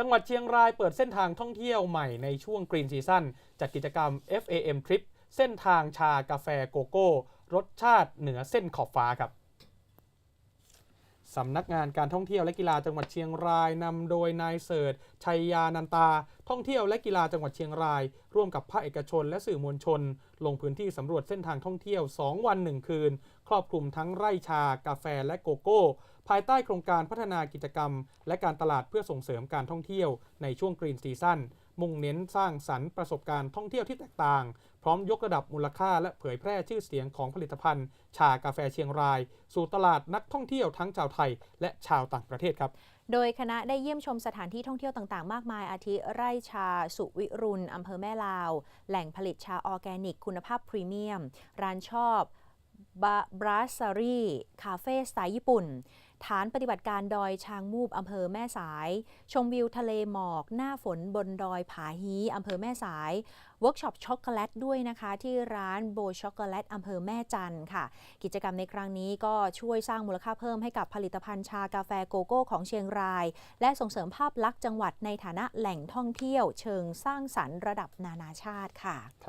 จังหวัดเชียงรายเปิดเส้นทางท่องเที่ยวใหม่ในช่วงกรีนซีซั่นจัดกิจกรรม FAM Trip เส้นทางชากาแฟโกโก้ รสชาติเหนือเส้นขอบฟ้าครับ สำนักงานการท่องเที่ยวและกีฬาจังหวัดเชียงรายนำโดยนายเสิร์ชชัยยานันตา ท่องเที่ยวและกีฬาจังหวัดเชียงราย ร่วมกับภาคเอกชนและสื่อมวลชน ลงพื้นที่สำรวจเส้นทางท่องเที่ยว 2 วัน 1 คืน ครอบคลุมทั้งไร่ชา กาแฟและโกโก้ ภายใต้โครงการพัฒนากิจกรรม และการตลาดเพื่อส่งเสริมการท่องเที่ยวในช่วงกรีนซีซั่น มุ่งเน้นสร้างสรรค์ประสบการณ์ท่องเที่ยวที่แตกต่าง พร้อมยกระดับมูลค่าและเผยแพร่ชื่อเสียงของผลิตภัณฑ์ ชากาแฟเชียงราย สู่ตลาดนักท่องเที่ยวทั้งชาวไทย และชาวต่างประเทศครับโดยคณะได้เยี่ยมชมสถานที่ท่องเที่ยวต่างๆ มากมาย อาทิไร่ชา สุวิรุณอำเภอแม่ลาว แหล่งผลิตชาออร์แกนิก คุณภาพพรีเมียม ร้านชอบ บราสซารีคาเฟ่สไตล์ญี่ปุ่น ฐานปฏิบัติการดอยช้างมูบอำเภอแม่สาย ชมวิวทะเลหมอก หน้าฝนบนดอยผาฮีอำเภอแม่สายเวิร์กช็อปช็อกโกแลตด้วยนะคะ ที่ร้านโบช็อกโกแลตอำเภอแม่จันค่ะ กิจกรรมในครั้งนี้ก็ช่วยสร้างมูลค่าเพิ่มให้กับผลิตภัณฑ์ชากาแฟโกโก้ของเชียงราย และส่งเสริมภาพลักษณ์จังหวัดในฐานะแหล่งท่องเที่ยว เชิงสร้างสรรค์ระดับนานาชาติค่ะ